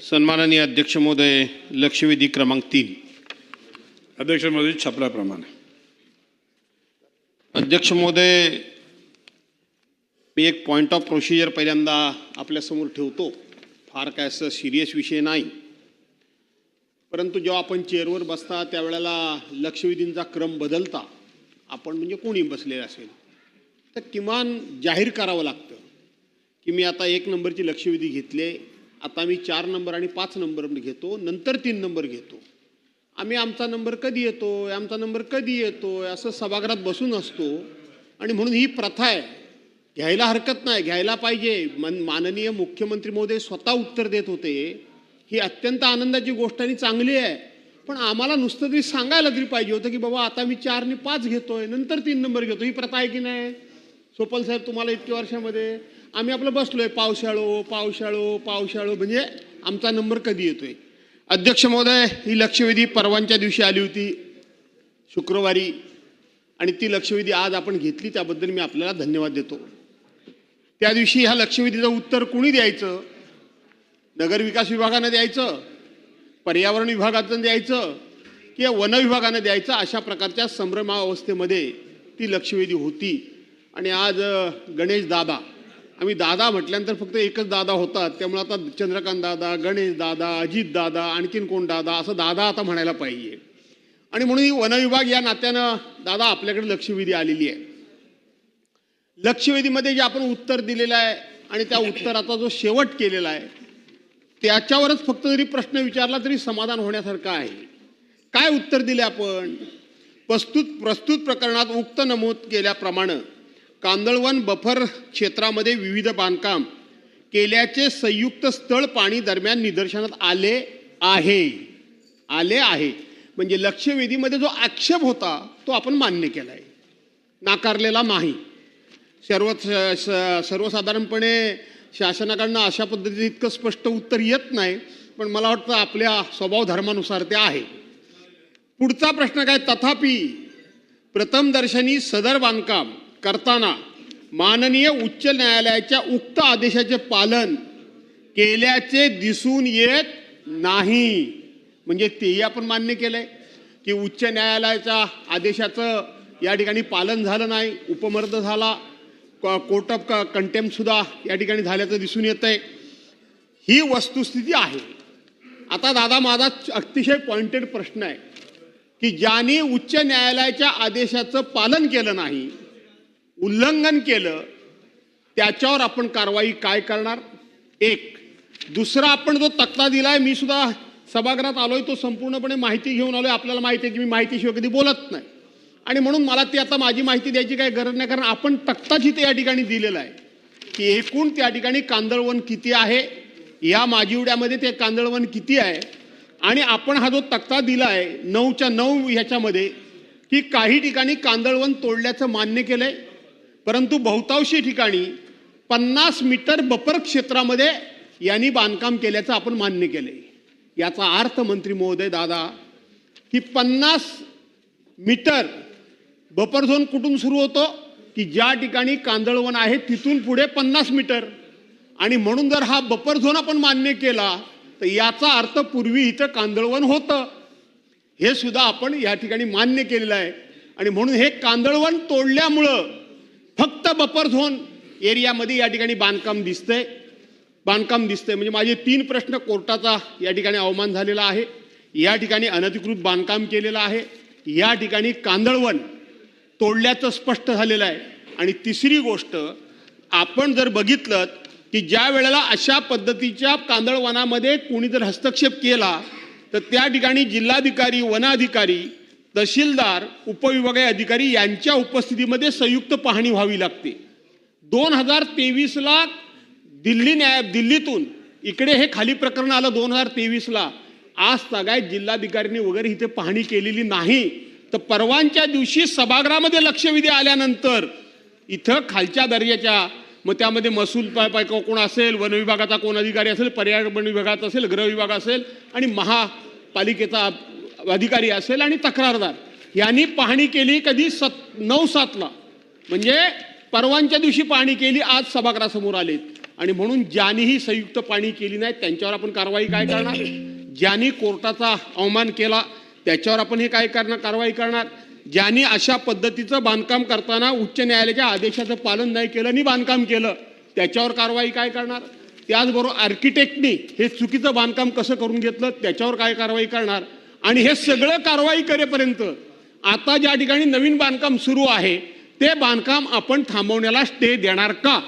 सन्माननीय अध्यक्ष महोदय लक्षवेधी क्रमांक तीन. अध्यक्ष महोदय छपल्याप्रमाणे. अध्यक्ष महोदय मी एक पॉईंट ऑफ प्रोसिजर पहिल्यांदा आपल्यासमोर ठेवतो. फार काय असं सिरियस विषय नाही. परंतु जेव्हा आपण चेअरवर बसता त्यावेळेला लक्षवेधींचा क्रम बदलता आपण म्हणजे कोणी बसलेलं असेल. तर किमान जाहीर करावं लागतं की मी आता एक नंबरची लक्षवेधी घेतले आता मी चार नंबर आणि पाच नंबर घेतो नंतर तीन नंबर घेतो. आम्ही आमचा नंबर कधी येतो आमचा नंबर कधी येतो असं सभागृहात बसून असतो. आणि म्हणून ही प्रथा आहे. घ्यायला हरकत नाही घ्यायला पाहिजे. मन माननीय मुख्यमंत्री महोदय स्वतः उत्तर देत होते. ही अत्यंत आनंदाची गोष्ट आणि चांगली आहे. पण आम्हाला नुसतं तरी सांगायला तरी पाहिजे होतं की बाबा आता मी चारने पाच घेतोय नंतर तीन नंबर घेतो ही प्रथा आहे की नाही? सोपल साहेब तुम्हाला इतक्या वर्षामध्ये आम्ही आपलं बसलोय पावसाळो पावसाळो पावसाळो म्हणजे आमचा नंबर कधी येतोय? अध्यक्ष महोदय ही लक्षवेधी परवांच्या दिवशी आली होती शुक्रवारी आणि ती लक्षवेधी आज आपण घेतली त्याबद्दल मी आपल्याला धन्यवाद देतो. त्या दिवशी ह्या लक्षवेधीचं उत्तर कुणी द्यायचं? नगरविकास विभागानं द्यायचं? पर्यावरण विभागातून द्यायचं? किंवा वन विभागानं द्यायचं? अशा प्रकारच्या संभ्रमावस्थेमध्ये ती लक्षवेधी होती. आणि आज गणेश दादा आम्ही दादा म्हटल्यानंतर फक्त एकच दादा होतात. त्यामुळे आता चंद्रकांत दादा गणेश दादा अजित दादा आणखीन कोण दादा? असं दादा आता म्हणायला पाहिजे. आणि म्हणून वनविभाग या नात्यानं दादा आपल्याकडे लक्षवेधी आलेली आहे. लक्षवेधीमध्ये जे आपण उत्तर दिलेलं आहे आणि त्या उत्तराचा जो शेवट केलेला आहे त्याच्यावरच फक्त जरी प्रश्न विचारला तरी समाधान होण्यासारखं आहे. काय उत्तर दिले आपण? प्रस्तुत प्रस्तुत प्रकरणात उक्त नमूद केल्याप्रमाणे कांदळवन बफर क्षेत्रामध्ये विविध बांधकाम केल्याचे संयुक्त स्थळ पाणी दरम्यान निदर्शनात आले आहे. आले आहे. म्हणजे लक्षवेधीमध्ये जो आक्षेप होता तो आपण मान्य केला आहे नाकारलेला नाही. सर्व स- स- सर्वसाधारणपणे शासनाकडनं अशा पद्धतीचं इतकं स्पष्ट उत्तर येत नाही पण मला वाटतं आपल्या स्वभाव धर्मानुसार ते आहे. पुढचा प्रश्न काय? तथापि प्रथमदर्शनी सदर बांधकाम करताना माननीय उच्च न्यायालयाच्या उक्त आदेशाचे पालन केल्याचे दिसून येत नाही. म्हणजे तेही आपण मान्य केलं आहे की उच्च न्यायालयाच्या आदेशाचं या ठिकाणी पालन झालं नाही उपमर्द झाला कोर्ट ऑफ क सुद्धा या ठिकाणी झाल्याचं दिसून येत आहे ही वस्तुस्थिती आहे. आता दादा माझा अतिशय पॉइंटेड प्रश्न आहे की ज्यांनी उच्च न्यायालयाच्या आदेशाचं पालन केलं नाही उल्लंघन केलं त्याच्यावर आपण कारवाई काय करणार? एक दुसरा आपण जो तक्ता दिलाय मी सुद्धा सभागृहात आलोय तो संपूर्णपणे माहिती घेऊन आलोय. आपल्याला माहिती आहे की मी माहितीशिवाय कधी बोलत नाही. आणि म्हणून मला ती आता माझी माहिती द्यायची काही गरज नाही कारण आपण तक्ताच इथे या ठिकाणी दिलेला आहे. की एकूण त्या ठिकाणी कांदळवन किती आहे? या माजिवड्यामध्ये ते कांदळवन किती आहे? आणि आपण हा जो तक्ता दिला आहे नऊच्या नऊ ह्याच्यामध्ये की काही ठिकाणी कांदळवन तोडल्याचं मान्य केलं आहे परंतु बहुतांशी ठिकाणी पन्नास मीटर बपर क्षेत्रामध्ये यांनी बांधकाम केल्याचं आपण मान्य केलंय याचा अर्थ मंत्री महोदय दादा की पन्नास मीटर बपर झोन कुठून सुरू होतो? की ज्या ठिकाणी कांदळवन आहे तिथून पुढे पन्नास मीटर. आणि म्हणून जर हा बपर झोन आपण मान्य केला तर याचा अर्थ पूर्वी इथं कांदळवन होतं. हे सुद्धा आपण या ठिकाणी मान्य केलेलं आहे. आणि म्हणून हे कांदळवन तोडल्यामुळं फक्त बफर झोन एरियामध्ये या ठिकाणी बांधकाम दिसतंय. बांधकाम दिसतंय. म्हणजे माझे तीन प्रश्न कोर्टाचा या ठिकाणी अवमान झालेला आहे. या ठिकाणी अनधिकृत बांधकाम केलेलं आहे. या ठिकाणी कांदळवन तोडल्याचं स्पष्ट झालेलं आहे. आणि तिसरी गोष्ट आपण जर बघितलं की ज्या वेळेला अशा पद्धतीच्या कांदळवनामध्ये कोणी जर हस्तक्षेप केला तर त्या ठिकाणी जिल्हाधिकारी वनाधिकारी तहसीलदार उपविभागीय अधिकारी यांच्या उपस्थितीमध्ये संयुक्त पाहणी व्हावी लागते. दोन हजार तेवीसला दिल्ली न्याय दिल्लीतून इकडे हे खाली प्रकरण आलं दोन हजार तेवीसला. आज सगळ्या जिल्हाधिकाऱ्यांनी वगैरे इथे पाहणी केलेली नाही. तर परवांच्या दिवशी सभागृहामध्ये लक्षवेधी आल्यानंतर इथं खालच्या दर्जाच्या मग त्यामध्ये महसूल पाय पाय कोण असेल वन विभागाचा कोण अधिकारी असेल पर्यावरण विभागाचा असेल गृह विभाग असेल आणि महापालिकेचा अधिकारी असेल आणि तक्रारदार. यांनी पाहणी केली कधी सत नऊ सातला. म्हणजे परवांच्या दिवशी पाहणी केली आज सभागृहासमोर आलेत. आणि म्हणून ज्यांनीही संयुक्त पाणी केली नाही त्यांच्यावर आपण कारवाई काय करणार? ज्यांनी कोर्टाचा अवमान केला त्याच्यावर आपण हे काय करणार कारवाई करणार? ज्यांनी अशा पद्धतीचं बांधकाम करताना उच्च न्यायालयाच्या आदेशाचं पालन नाही केलं आणि बांधकाम केलं त्याच्यावर कारवाई काय करणार? त्याचबरोबर आर्किटेक्टनी हे चुकीचं बांधकाम कसं करून घेतलं त्याच्यावर काय कारवाई करणार? आणि हे सगळं कारवाई करेपर्यंत आता ज्या ठिकाणी नवीन बांधकाम सुरू आहे ते बांधकाम आपण थांबवण्याला स्टे देणार का?